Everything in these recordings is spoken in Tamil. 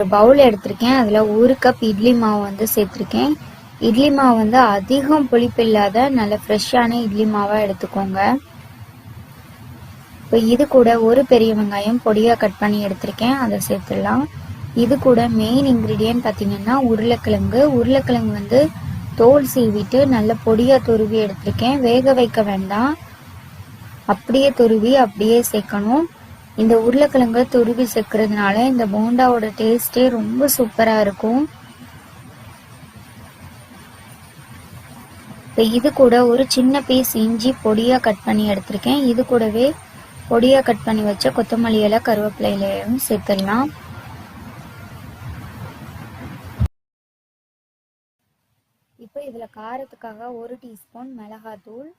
ஒரு பவுல் எடுத்திருக்கேன். அதில் ஒரு கப் இட்லி மாவு வந்து சேர்த்துருக்கேன். இட்லி மாவு வந்து அதிகம் புளிப்பு இல்லாத நல்ல ஃப்ரெஷ்ஷான இட்லி மாவாக எடுத்துக்கோங்க. இப்போ இது கூட ஒரு பெரிய வெங்காயம் பொடியாக கட் பண்ணி எடுத்திருக்கேன். அதை சேர்த்துடலாம். இது கூட மெயின் இன்க்ரீடியன்ட் பார்த்தீங்கன்னா உருளைக்கிழங்கு. உருளைக்கிழங்கு வந்து தோல் சீவிட்டு நல்ல பொடியாக துருவி எடுத்திருக்கேன். வேக வைக்க வேண்டாம். அப்படியே துருவி அப்படியே சேர்க்கணும். இந்த உருளைக்கிழங்கு துருவி சேர்க்கறதுனால இந்த போண்டாவோட டேஸ்டே ரொம்ப சூப்பராக இருக்கும். இப்போ இது கூட ஒரு சின்ன பீஸ் இஞ்சி பொடியாக கட் பண்ணி எடுத்திருக்கேன். இது கூடவே பொடியாக கட் பண்ணி வச்ச கொத்தமல்லி இலை கருவேப்பிலை சேர்த்துடலாம். இப்போ இதில் காரத்துக்காக ஒரு டீஸ்பூன் மிளகாத்தூள்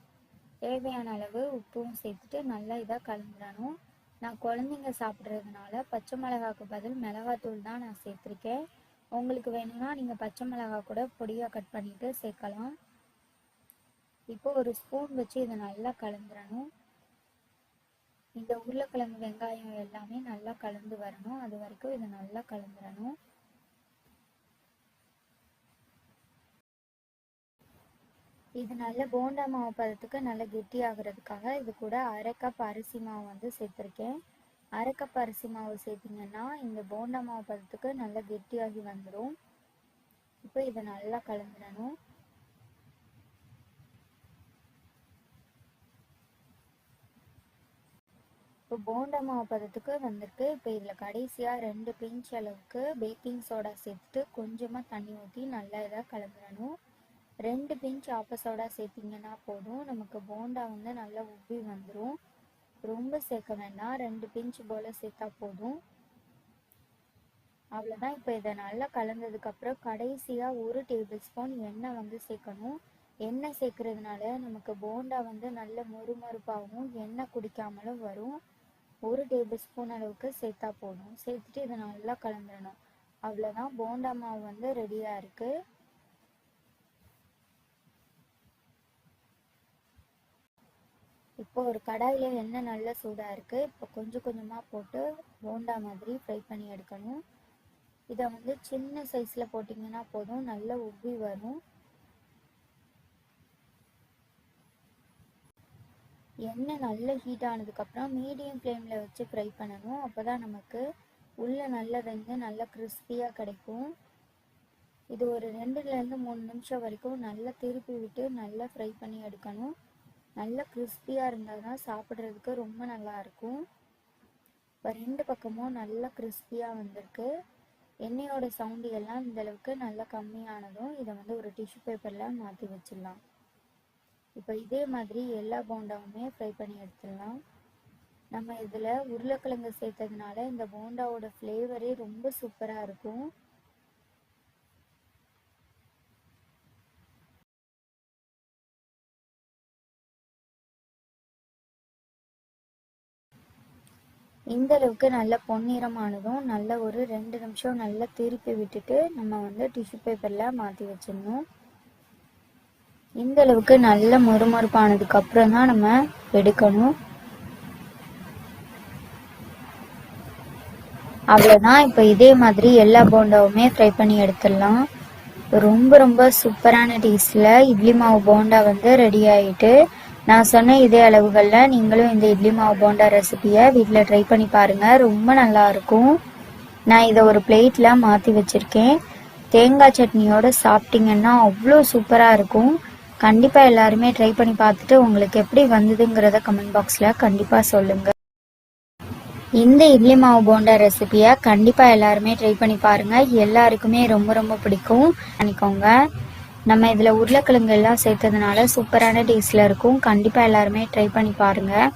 தேவையான அளவு உப்பும் சேர்த்துட்டு நல்லா இதாக கலந்துடணும். நான் குழந்தைங்க சாப்பிட்றதுனால பச்சை மிளகாக்கு பதில் மிளகாத்தூள் தான் நான் சேர்த்துருக்கேன். உங்களுக்கு வேணும்னா நீங்கள் பச்சை மிளகா கூட பொடியாக கட் பண்ணிவிட்டு சேர்க்கலாம். இப்போ ஒரு ஸ்பூன் வச்சு இதை நல்லா கலந்துடணும் இந்த உருளைக்கிழங்கு வெங்காயம் எல்லாமே நல்லா கலந்து வரணும். அது வரைக்கும் இதை நல்லா கலந்துடணும் இது நல்ல போண்டா மாவு பதத்துக்கு நல்ல கெட்டி ஆகுறதுக்காக இது கூட அரை கப் அரிசி மாவு வந்து சேர்த்துருக்கேன். அரை கப் அரிசி மாவு சேர்த்திங்கன்னா இந்த போண்டா மாவு பதத்துக்கு நல்லா கெட்டியாகி வந்துடும் இப்போ இதை நல்லா கலந்துடணும். இப்போ போண்டா மாவு பதத்துக்கு வந்திருக்கு. இப்போ இதில் கடைசியாக ரெண்டு பிஞ்ச் அளவுக்கு பேக்கிங் சோடா சேர்த்துட்டு கொஞ்சமாக தண்ணி ஊற்றி நல்லா இதாக கலந்துடணும். ரெண்டு பிஞ்ச் ஆப்ப சேர்த்திங்கன்னா போதும். நமக்கு போண்டா வந்து நல்லா உப்பி வந்துடும் ரொம்ப சேர்க்க வேண்டாம். ரெண்டு பிஞ்ச் போல் சேர்த்தா போதும். அவ்வளோதான் இப்போ இதை நல்லா கலந்ததுக்கப்புறம் கடைசியாக ஒரு டேபிள் ஸ்பூன் எண்ணெய் வந்து சேர்க்கணும். எண்ணெய் சேர்க்கறதுனால நமக்கு போண்டா வந்து நல்ல மொறுமொறுப்பாகவும் எண்ணெய் குடிக்காமலும் வரும். ஒரு டேபிள் ஸ்பூன் அளவுக்கு சேர்த்தா போதும். சேர்த்துட்டு இதை நல்லா கலந்துடணும் அவ்வளோதான் போண்டா மாவு வந்து ரெடியாக இருக்குது இப்போ ஒரு கடாயில் எண்ணெய் நல்லா சூடாக இருக்குது இப்போ கொஞ்சம் கொஞ்சமாக போட்டு போண்டா மாதிரி ஃப்ரை பண்ணி எடுக்கணும். இதை வந்து சின்ன சைஸில் போட்டிங்கன்னா போதும். நல்லா உப்பி வரும். எண்ணெய் நல்லா ஹீட் ஆனதுக்கப்புறம் மீடியம் ஃப்ளேமில் வச்சு ஃப்ரை பண்ணணும். அப்போ தான் நமக்கு உள்ளே நல்லா வெந்து நல்லா கிறிஸ்பியாக கிடைக்கும். இது ஒரு ரெண்டுலேருந்து மூணு நிமிஷம் வரைக்கும் நல்லா திருப்பி விட்டு நல்லா ஃப்ரை பண்ணி எடுக்கணும். நல்லா கிறிஸ்பியாக இருந்தால் தான் சாப்பிட்றதுக்கு ரொம்ப நல்லா இருக்கும். இப்போ ரெண்டு பக்கமும் நல்லா கிறிஸ்பியாக வந்திருக்கு. எண்ணெயோட சவுண்டு எல்லாம் இந்தளவுக்கு நல்லா கம்மியானதும் இதை வந்து ஒரு டிஷ்யூ பேப்பரில் மாற்றி வச்சிடலாம். இப்போ இதே மாதிரி எல்லா போண்டாவுமே ஃப்ரை பண்ணி எடுத்துடலாம். நம்ம இதில் உருளைக்கிழங்கு சேர்த்ததுனால இந்த போண்டாவோட ஃப்ளேவரே ரொம்ப சூப்பராக இருக்கும். இந்த அளவுக்கு நல்ல பொன்னிறமானதும் நல்ல ஒரு ரெண்டு நிமிஷம் நல்லா திருப்பி விட்டுட்டு நம்ம வந்து டிஷ்யூ பேப்பரில் மாற்றி வச்சிடணும். இந்த அளவுக்கு நல்ல மொறுமொறுப்பானதுக்கு அப்புறம் தான் நம்ம எடுக்கணும். அவ்வளோதான் இப்போ இதே மாதிரி எல்லா போண்டாவுமே ஃப்ரை பண்ணி எடுத்துடலாம். ரொம்ப ரொம்ப சூப்பரான டேஸ்டில் இட்லி மாவு போண்டா வந்து ரெடி ஆகிட்டு நான் சொன்ன இதே அளவுகளில் நீங்களும் இந்த இட்லி மாவு போண்டா ரெசிபியை வீட்டில் ட்ரை பண்ணி பாருங்கள் ரொம்ப நல்லா இருக்கும். நான் இதை ஒரு பிளேட்டில் மாற்றி வச்சுருக்கேன். தேங்காய் சட்னியோடு சாப்பிட்டீங்கன்னா அவ்வளோ சூப்பராக இருக்கும். கண்டிப்பாக எல்லாருமே ட்ரை பண்ணி பார்த்துட்டு உங்களுக்கு எப்படி வந்ததுங்கிறத கமெண்ட் பாக்ஸில் கண்டிப்பாக சொல்லுங்கள் இந்த இட்லி மாவு போண்டா ரெசிபியை கண்டிப்பாக எல்லாருமே ட்ரை பண்ணி பாருங்கள் எல்லாருக்குமே ரொம்ப ரொம்ப பிடிக்கும். பண்ணிக்கோங்க நம்ம இதில் உருளைக்கிழங்கு எல்லாம் சேர்த்ததுனால சூப்பரான டேஸ்டில் இருக்கும். கண்டிப்பாக எல்லாருமே ட்ரை பண்ணி பாருங்கள்